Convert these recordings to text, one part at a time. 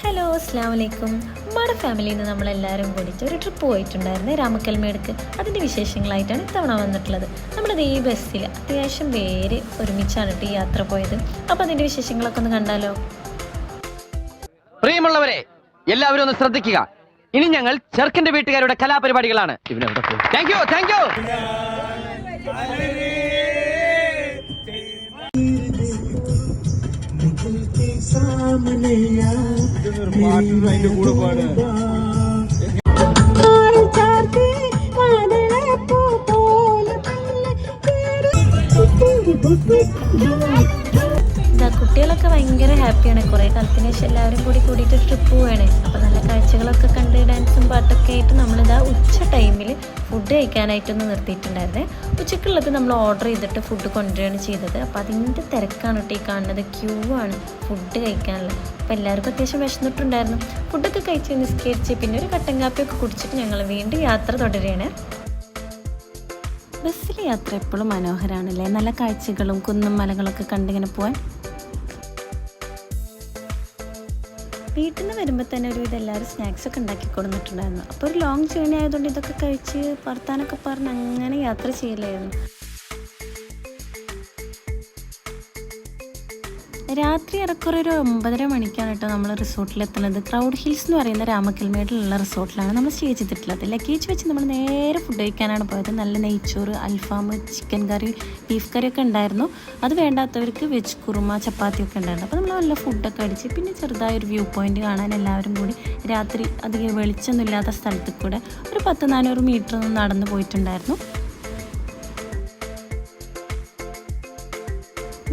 Hello അസ്സാം വലൈക്കും നമ്മുടെ ഫാമിലിയിൽ നിന്ന് നമ്മളെല്ലാവരും കൂടിയിട്ട് ഒരു ട്രിപ്പ് പോയിട്ടുണ്ടായിരുന്നു രാമക്കൽമേടുക്ക്. അതിന്റെ വിശേഷങ്ങളായിട്ടാണ് ഇത്തവണ വന്നിട്ടുള്ളത്. നമ്മളത് ഈ ബസ്സിൽ അത്യാവശ്യം പേര് ഒരുമിച്ചാണ് ഈ യാത്ര പോയത്. അപ്പോൾ അതിന്റെ വിശേഷങ്ങളൊക്കെ ഒന്ന് കണ്ടാലോ? പ്രിയമുള്ളവരെ എല്ലാവരും ഒന്ന് ശ്രദ്ധിക്കുക. ഇനി ഞങ്ങൾ ചെറുക്കന്റെ വീട്ടുകാരുടെ കലാപരിപാടികളാണ്. താങ്ക് യു താങ്ക് യു അതിന്റെ കൂടെ പാട് ഇതാ കുട്ടികളൊക്കെ ഭയങ്കര ഹാപ്പിയാണ്. കുറേ കാലത്തിന് ശേഷം എല്ലാവരും കൂടി കൂടിയിട്ട് ട്രിപ്പ് പോവുകയാണ് അപ്പോൾ നല്ല കാഴ്ചകളൊക്കെ കണ്ട് ഡാൻസും പാട്ടൊക്കെ ആയിട്ട് നമ്മളിതാ ഉച്ച ടൈമിൽ ഫുഡ് കഴിക്കാനായിട്ടൊന്ന് നിർത്തിയിട്ടുണ്ടായിരുന്നേ. ഉച്ചക്കുള്ളത് നമ്മൾ ഓർഡർ ചെയ്തിട്ട് ഫുഡ് കൊണ്ടുവരികയാണ് ചെയ്തത്. അപ്പോൾ അതിന്റെ തിരക്കാണ് കേട്ടോ ഈ കാണുന്നത്. ക്യൂ ആണ് ഫുഡ് കഴിക്കാനുള്ളത് അപ്പോൾ എല്ലാവർക്കും അത്യാവശ്യം വിശന്നിട്ടുണ്ടായിരുന്നു. ഫുഡൊക്കെ കഴിച്ച് നിസ്കരിച്ച് പിന്നെ ഒരു കട്ടൻ കാപ്പിയൊക്കെ കുടിച്ചിട്ട് ഞങ്ങൾ വീണ്ടും യാത്ര തുടരുകയാണ്. ബസ്സിലെ യാത്ര എപ്പോഴും മനോഹരമാണല്ലേ നല്ല കാഴ്ചകളും കുന്നും മലകളൊക്കെ കണ്ടിങ്ങനെ പോവാൻ വീട്ടിൽ നിന്ന് വരുമ്പോൾ തന്നെ ഒരുവിധം എല്ലാവരും സ്നാക്സൊക്കെ ഉണ്ടാക്കി കൊടുത്തിട്ടുണ്ടായിരുന്നു അപ്പോൾ ഒരു ലോങ് ജേണി ആയതുകൊണ്ട് ഇതൊക്കെ കഴിച്ച് വർത്താനൊക്കെ പറഞ്ഞ് അങ്ങനെ യാത്ര ചെയ്യലായിരുന്നു. രാത്രി ഇറക്കുറ ഒരു ഒമ്പതര മണിക്കാണ് കേട്ടോ നമ്മൾ റിസോർട്ടിലെത്തുന്നത്. ക്രൗഡ് ഹിൽസ് എന്ന് പറയുന്ന രാമക്കൽമേടിലുള്ള റിസോർട്ടിലാണ് നമ്മൾ സ്റ്റേ ചെയ്തിട്ടുള്ളത്. ലഗേജ് വെച്ച് നമ്മൾ നേരെ ഫുഡ് കഴിക്കാനാണ് പോയത്. നല്ല നെയ്ച്ചോറ് അൽഫാം ചിക്കൻ കറി ബീഫ് ഒക്കെ ഉണ്ടായിരുന്നു. അത് വേണ്ടാത്തവർക്ക് വെജ് കുറുമ ചപ്പാത്തി ഒക്കെ ഉണ്ടായിരുന്നു. അപ്പോൾ നമ്മൾ നല്ല ഫുഡൊക്കെ അടിച്ച് പിന്നെ ചെറുതായൊരു വ്യൂ പോയിന്റ് കാണാൻ എല്ലാവരും കൂടി രാത്രി അധികം വെളിച്ചൊന്നും ഇല്ലാത്ത സ്ഥലത്ത് കൂടെ ഒരു പത്ത് നാനൂറ് മീറ്റർ ഒന്ന് നടന്നു പോയിട്ടുണ്ടായിരുന്നു.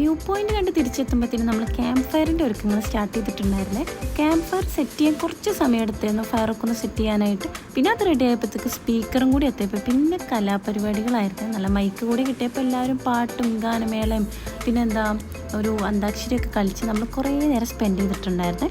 വ്യൂ പോയിന്റ് കണ്ട് തിരിച്ചെത്തുമ്പോഴത്തേനും നമ്മൾ ക്യാമ്പ് ഫയറിന്റെ ഒരുക്കങ്ങൾ സ്റ്റാർട്ട് ചെയ്തിട്ടുണ്ടായിരുന്നേ. ക്യാമ്പ് ഫയർ സെറ്റ് ചെയ്യാൻ കുറച്ച് സമയം എടുത്തായിരുന്നു ഫയറൊക്കെ ഒന്ന് സെറ്റ് ചെയ്യാനായിട്ട്. പിന്നെ അത് റെഡി ആയപ്പോഴത്തേക്ക് സ്പീക്കറും കൂടി എത്തിയപ്പോൾ പിന്നെ കലാപരിപാടികളായിരുന്നു. നല്ല മൈക്ക് കൂടി കിട്ടിയപ്പോൾ എല്ലാവരും പാട്ടും ഗാനമേളയും പിന്നെന്താ ഒരു അന്താക്ഷരിയൊക്കെ കളിച്ച് നമ്മൾ കുറേ നേരം സ്പെൻഡ് ചെയ്തിട്ടുണ്ടായിരുന്നേ.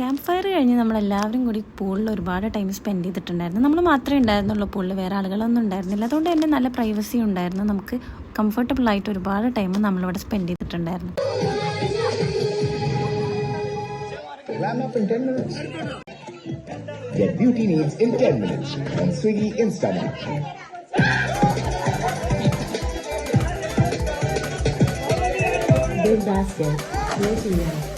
ക്യാമ്പ് ഫയർ കഴിഞ്ഞ് നമ്മളെല്ലാവരും കൂടി പൂളിൽ ഒരുപാട് ടൈം സ്പെൻഡ് ചെയ്തിട്ടുണ്ടായിരുന്നു. നമ്മൾ മാത്രമേ ഉണ്ടായിരുന്നുള്ളൂ പൂളിൽ വേറെ ആളുകളൊന്നും ഉണ്ടായിരുന്നില്ല. അതുകൊണ്ട് തന്നെ നല്ല പ്രൈവസി ഉണ്ടായിരുന്നു. നമുക്ക് കംഫർട്ടബിൾ ആയിട്ട് ഒരുപാട് ടൈം നമ്മളിവിടെ സ്പെൻഡ് ചെയ്തിട്ടുണ്ടായിരുന്നു. Ram up in 10 minutes. Get beauty needs in 10 minutes. On Swiggy Instamart. Full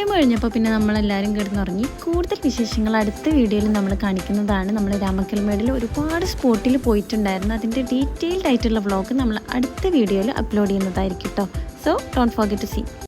time കഴിഞ്ഞപ്പോൾ പിന്നെ നമ്മളെല്ലാവരും കിടന്നുറങ്ങി. കൂടുതൽ വിശേഷങ്ങൾ അടുത്ത വീഡിയോയിൽ നമ്മൾ കാണിക്കുന്നതാണ്. നമ്മൾ രാമക്കൽമേടിൽ ഒരുപാട് സ്പോട്ടിൽ പോയിട്ടുണ്ടായിരുന്നു. അതിന്റെ ഡീറ്റെയിൽഡ് ആയിട്ടുള്ള വ്ളോഗ് നമ്മൾ അടുത്ത വീഡിയോയിൽ അപ്ലോഡ് ചെയ്യുന്നതായിരിക്കും കേട്ടോ so don't forget to see